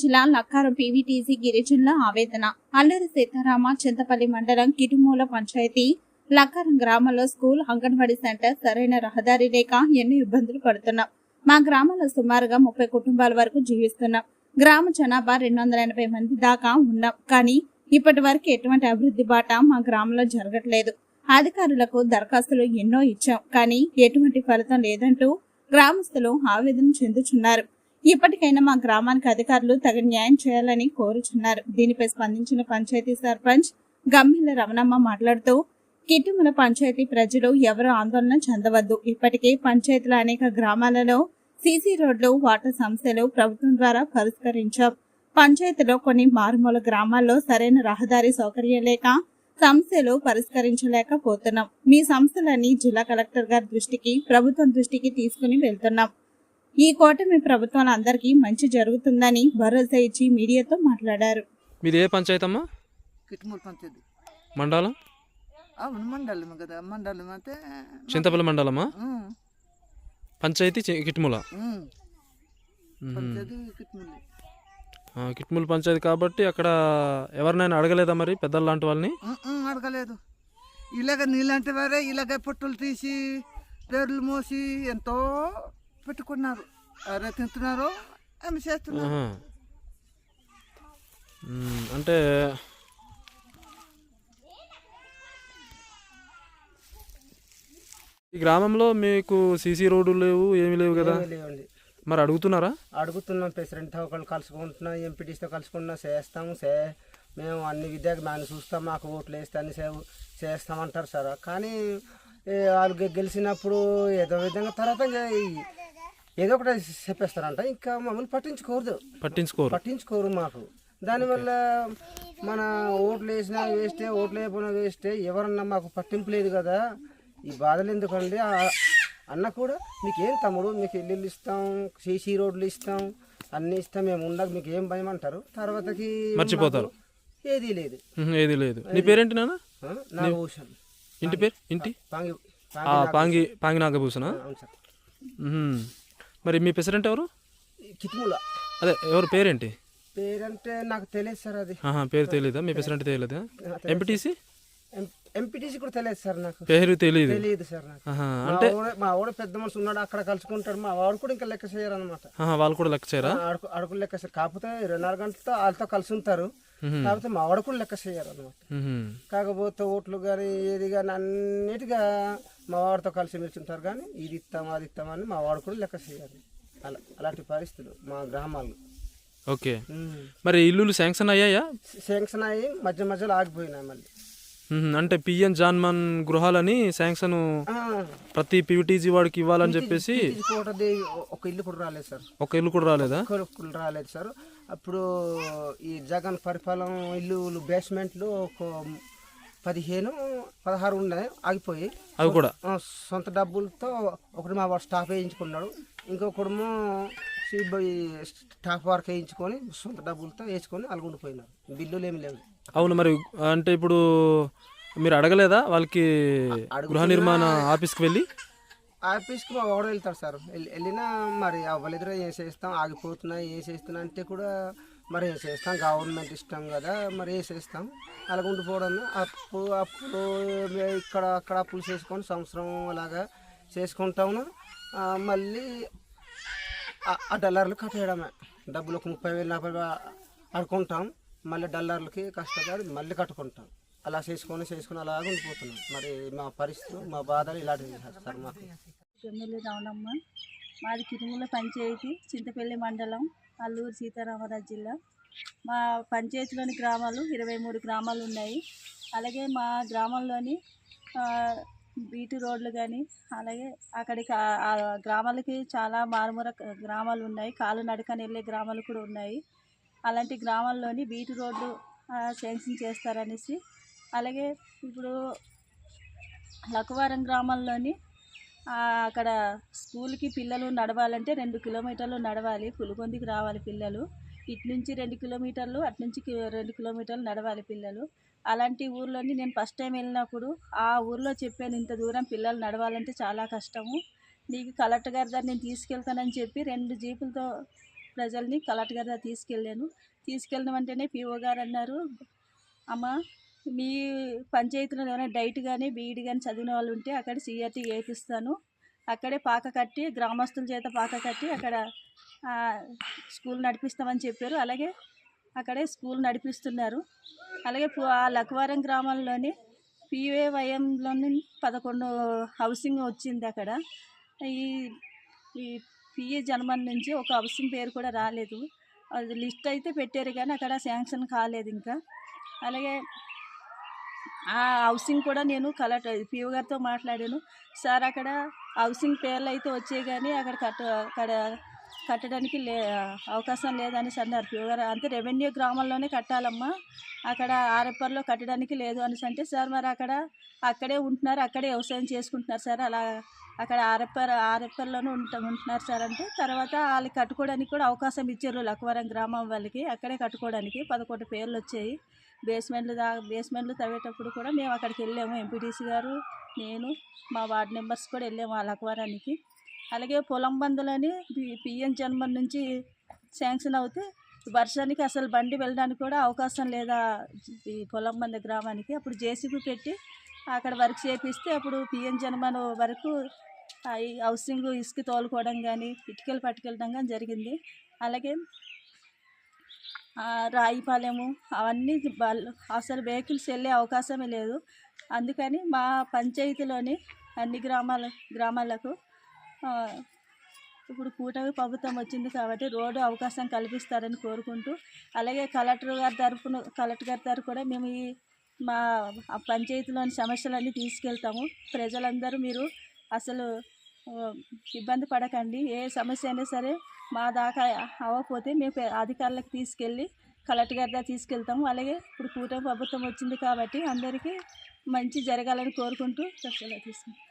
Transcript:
జిల్లా లక్కారం పీవీటీసీ గిరిజనుల ఆవేదన. అల్లరి సీతారామ చింతపల్లి మండలం కిటుమూల పంచాయతీ లక్కారం గ్రామంలో స్కూల్ అంగన్వాడీ సెంటర్ సరైన రహదారి లేక ఎన్నో ఇబ్బందులు పడుతున్నాం. మా గ్రామంలో సుమారుగా ముప్పై కుటుంబాల వరకు జీవిస్తున్నాం. గ్రామ జనాభా రెండు వందల ఎనభై మంది దాకా ఉన్నాం. కానీ ఇప్పటి వరకు ఎటువంటి అభివృద్ధి బాట మా గ్రామంలో జరగట్లేదు. అధికారులకు దరఖాస్తులు ఎన్నో ఇచ్చాం. కానీ ఎటువంటి ఫలితం లేదంటూ గ్రామస్తులు ఆవేదన చెందుతున్నారు ఇప్పటికైనా మా గ్రామానికి అధికారులు తగిన న్యాయం చేయాలని కోరుచున్నారు. దీనిపై స్పందించిన పంచాయతీ సర్పంచ్ గమ్మిల రమణమ్మ మాట్లాడుతూ కిట్టుమల పంచాయతీ ప్రజలు ఎవరు ఆందోళన చెందవద్దు. ఇప్పటికే పంచాయతీల అనేక గ్రామాలలో సీసీ రోడ్లు వాటర్ సమస్యలు ప్రభుత్వం ద్వారా పరిష్కరించాం. పంచాయతీలో కొన్ని మారుమూల గ్రామాల్లో సరైన రహదారి సౌకర్యం లేక సమస్యలు పరిష్కరించలేకపోతున్నాం. మీ సమస్యలన్నీ జిల్లా కలెక్టర్ గారి దృష్టికి ప్రభుత్వం దృష్టికి తీసుకుని వెళ్తున్నాం. ఈ కూటమి ప్రభుత్వం అందరికీ మంచి జరుగుతుందని భరోసా ఇచ్చి మీడియాతో మాట్లాడారు. మీది ఏ పంచాయతీ అమ్మా? కిట్మూల్ పంచేది మండలం? అవును మండలం కదా. మండలం అంటే చింతపల్లి మండలమా? పంచాయతీ చి- కిట్ముల? కిట్మూల్. పంచాయతీ కాబట్టి అక్కడ ఎవరినైనా అడగలేదా మరి పెద్దలు లాంటి వాళ్ళని? అడగలేదు. ఇలాగ నీళ్ళంటే వారే ఇలాగ పొట్టులు తీసి పేర్లు మోసి ఎంతో పెట్టుకున్నారు. అరే తింటున్నారు ఆమె చేస్తున్నారు. అంటే ఈ గ్రామంలో మీకు సీసీ రోడ్డు లేవు ఏమీ లేవు కదా? లేవండి. మరి అడుగుతున్నారా? అడుగుతున్నాం ప్రెసిడెంట్తో ఒకళ్ళు కలుసుకుంటున్నాం ఎంపీటీస్తో కలుసుకుంటున్నాం చేస్తాము చే మేము అన్ని విద్యకు మేము చూస్తాం మాకు ఓట్లు వేస్తే అన్ని చేస్తామంటారు సార్. కానీ వాళ్ళు గెలిచినప్పుడు ఏదో విధంగా తర్వాత ఏదో ఒకటి చెప్పేస్తారంట. ఇంకా మమ్మల్ని పట్టించుకోరు. పట్టించుకోరు. పట్టించుకోరు మాకు. దానివల్ల మన ఓట్లు వేసినా వేస్టే ఓట్లు వేయకపోయినా వేస్టే ఎవరన్నా మాకు పట్టింపు లేదు కదా. ఈ బాధలు ఎందుకండి? అన్న కూడా మీకు ఏం తమ్ముడు? మీకు ఇల్లు ఇస్తాం సీసీ రోడ్లు ఇస్తాం అన్నీ ఇస్తాం మేము ఉండక మీకు ఏం భయం అంటారు. తర్వాతకి మర్చిపోతారు. ఏదీ లేదు. ఏది లేదు. నీ పేరేంటి నాన్న? నాగభూషణ్. ఇంటి పేరు? ఇంటి? పాంగి పాంగి పాంగి నాగభూషణ? అవును సార్. మ్మ్. మరి మీ ప్రెసిడెంట్ ఎవరు? కిట్ముల అదే ఎవరు పేరేంటి? పేరంటే నాకు తెలియదు సార్ అది. పేరు తెలియదా మీ ప్రెసిడెంట్ తెలియదా ఎంపీటీసీ ఎంపీటీసీ కూడా తెలియదు సార్ నాకు. పేరు తెలియదు తెలియదు సార్ నాకు. ఆహా, మా వాడు- మా వాడు పెద్ద మనిషి ఉన్నాడు అక్కడ కలుసుకుంటాడు. మా వాడు కూడా ఇంకా లెక్క చేయరు అనమాట వాళ్ళు కూడా లెక్క చేయరా? అడుగు లెక్క చేయరు. కాకపోతే నాలుగు గంటలతో వాళ్ళతో కలిసి ఉంటారు కాకపోతే మా వాడు కూడా లెక్క చేయరు అనమాట. కాకపోతే ఓట్లు కానీ ఏది కానీ అన్నిటిగా మా వాడితో కలిసి మెలుచుంటారు కానీ ఇది ఇస్తాం అది ఇస్తామని మా వాడు కూడా లెక్క చేయరు. అలా అలాంటి పరిస్థితులు మా గ్రామాల్లో. ఓకే. మరి ఇల్లులు శాంక్షన్ అయ్యాయా? శాంక్షన్ అయ్యి మధ్య మధ్యలో ఆగిపోయినాయి మళ్ళీ. అంటే పిఎన్ జాన్మన్ గృహాలని శాంక్షన్ ప్రతి పీవీటీజీ వాడికి ఇవ్వాలని చెప్పేసి ఒక ఇల్లు కూడా రాలేదు సార్. ఒక ఇల్లు కూడా రాలేదా? రాలేదు సార్. అప్పుడు ఈ జగన్ పరిపాలన ఇల్లు బేస్మెంట్లు ఒక పదిహేను పదహారు ఉన్నాయి ఆగిపోయి. అవి కూడా? సొంత డబ్బులతో ఒకటి మా వాడు స్టాఫ్ వేయించుకున్నాడు. ఇంకొకడేమో స్టాఫ్ వర్క్ వేయించుకొని సొంత డబ్బులతో వేసుకొని అలుగుండిపోయినారు బిల్లులు ఏమి లేవు. అవును మరి అంటే ఇప్పుడు మీరు అడగలేదా వాళ్ళకి గృహ నిర్మాణ ఆఫీస్కి వెళ్ళి? ఆఫీస్కి మా వాడు వెళ్తాడు సార్. వెళ్ళి- వెళ్ళినా మరి అవ్వలేదురా ఏం చేస్తాం ఆగిపోతున్నా ఏం చేస్తున్నా అంటే కూడా మరి ఏం చేస్తాం గవర్నమెంట్ ఇష్టం కదా మరి ఏం చేస్తాం అలా ఉండిపోవడం అప్పు అప్పులు ఇక్కడ అక్కడ అప్పులు చేసుకొని సంవత్సరం అలాగా చేసుకుంటాము. మళ్ళీ ఆ- డల్లర్లు కట్టేయడమే డబ్బులు ఒక ముప్పై వేలు నలభై అడుకుంటాం మళ్ళీ డల్లర్లకి కష్టపడి మళ్ళీ కట్టుకుంటాం. అలా చేసుకొని చేసుకొని అలాగే ఉండిపోతున్నాం. మరి మా పరిస్థితులు మా బాధలు ఇలాంటివి సార్ మాకు. ఎమ్మెల్యే మాది కిరుమల పంచాయతీ చింతపల్లి మండలం అల్లూరు సీతారామరాజు జిల్లా. మా పంచాయతీలోని గ్రామాలు ఇరవై మూడు గ్రామాలు ఉన్నాయి. అలాగే మా గ్రామంలోని బీటు రోడ్లు కానీ అలాగే అక్కడికి గ్రామాలకి చాలా మారుమూర గ్రామాలు ఉన్నాయి. కాలు నడకని వెళ్ళే గ్రామాలు కూడా ఉన్నాయి. అలాంటి గ్రామాల్లోని బీటు రోడ్లు శాంక్షన్ చేస్తారనేసి అలాగే ఇప్పుడు లక్కవరం గ్రామంలోని అక్కడ స్కూల్కి పిల్లలు నడవాలంటే రెండు కిలోమీటర్లు నడవాలి పులిగొందికి రావాలి పిల్లలు. ఇటు నుంచి రెండు కిలోమీటర్లు అటు నుంచి రెండు కిలోమీటర్లు నడవాలి పిల్లలు. అలాంటి ఊర్లోని నేను ఫస్ట్ టైం వెళ్ళినప్పుడు ఆ ఊర్లో చెప్పాను ఇంత దూరం పిల్లలు నడవాలంటే చాలా కష్టము. నీకు కలెక్టర్ గారి దగ్గర నేను తీసుకెళ్తానని చెప్పి రెండు జీపులతో ప్రజల్ని కలెక్టర్ గారి దగ్గర తీసుకెళ్ళాను. తీసుకెళ్ళిన వెంటనే పిఓ గారు అన్నారు అమ్మ మీ పంచాయతీలో ఏమైనా డైట్ కానీ బీఈడి కానీ చదివిన వాళ్ళు ఉంటే అక్కడ సిఆర్టీ వేపిస్తాను అక్కడే పాక కట్టి గ్రామస్తుల చేత పాక కట్టి అక్కడ స్కూల్ నడిపిస్తామని చెప్పారు. అలాగే అక్కడే స్కూల్ నడిపిస్తున్నారు. అలాగే ఆ లక్వారం గ్రామంలోని పిఏవైఎంలోని పదకొండు హౌసింగ్ వచ్చింది అక్కడ. ఈ ఈ పిఏ జన్మన్ నుంచి ఒక హౌసింగ్ పేరు కూడా రాలేదు. అది లిస్ట్ అయితే పెట్టారు కానీ అక్కడ శాంక్షన్ కాలేదు ఇంకా. అలాగే ఆ హౌసింగ్ కూడా నేను కలెక్టర్ పిఓ గారితో మాట్లాడాను. సార్ అక్కడ హౌసింగ్ పేర్లు అయితే వచ్చాయి కానీ అక్కడ కట్ట అక్కడ కట్టడానికి లే అవకాశం లేదని అన్నారు. పిఓ గారు అంటే రెవెన్యూ గ్రామంలోనే కట్టాలమ్మా. అక్కడ ఆర్ఎఫ్ఆర్లో కట్టడానికి లేదు అనేసి అంటే సార్ మరి అక్కడ అక్కడే ఉంటున్నారు అక్కడే వ్యవసాయం చేసుకుంటున్నారు సార్. అలా అక్కడ ఆర్ఎఫ్ఆర్ ఆర్ఎఫ్ఆర్లోనే ఉంట ఉంటున్నారు సార్ అంటే తర్వాత వాళ్ళకి కట్టుకోవడానికి కూడా అవకాశం ఇచ్చారు లక్వరం గ్రామం వాళ్ళకి. అక్కడే కట్టుకోవడానికి పదకొండు పేర్లు వచ్చాయి. బేస్మెంట్లు దా బేస్మెంట్లు తవ్వేటప్పుడు కూడా మేము అక్కడికి వెళ్ళాము. ఎంపీటీసీ గారు నేను మా వార్డ్ మెంబర్స్ కూడా వెళ్ళాము ఆ లక్వారానికి. అలాగే పొలం బంధులని పిఎం జన్మన్ నుంచి శాంక్షన్ అవుతే వర్షానికి అసలు బండి వెళ్ళడానికి కూడా అవకాశం లేదా? ఈ పొలం బంద గ్రామానికి అప్పుడు జేసీబీ పెట్టి అక్కడ వర్క్ చేపిస్తే అప్పుడు పిఎం జన్మన్ వరకు హౌసింగ్ ఇసుక తోలుకోవడం కానీ ఇటుకలు పట్టుకెళ్ళడం కానీ జరిగింది. అలాగే రాయిపాలెము అవన్నీ అసలు వెహికల్స్ వెళ్ళే అవకాశమే లేదు. అందుకని మా పంచాయతీలోని అన్ని గ్రామాల గ్రామాలకు ఇప్పుడు కూటమి ప్రభుత్వం వచ్చింది కాబట్టి రోడ్డు అవకాశం కల్పిస్తారని కోరుకుంటూ అలాగే కలెక్టర్ గారి తరఫున కలెక్టర్ గారి తరఫు కూడా మేము ఈ మా ఆ పంచాయతీలోని సమస్యలన్నీ తీసుకెళ్తాము. ప్రజలందరూ మీరు అసలు ఇబ్బంది పడకండి. ఏ సమస్య అయినా సరే మా దాకా అవ్వకపోతే మేము అధికారులకు తీసుకెళ్ళి కలెక్టర్ గారి దగ్గర తీసుకెళ్తాము. అలాగే ఇప్పుడు కూటమి ప్రభుత్వం వచ్చింది కాబట్టి అందరికీ మంచి జరగాలని కోరుకుంటూ చర్చలో తీసుకుంటాం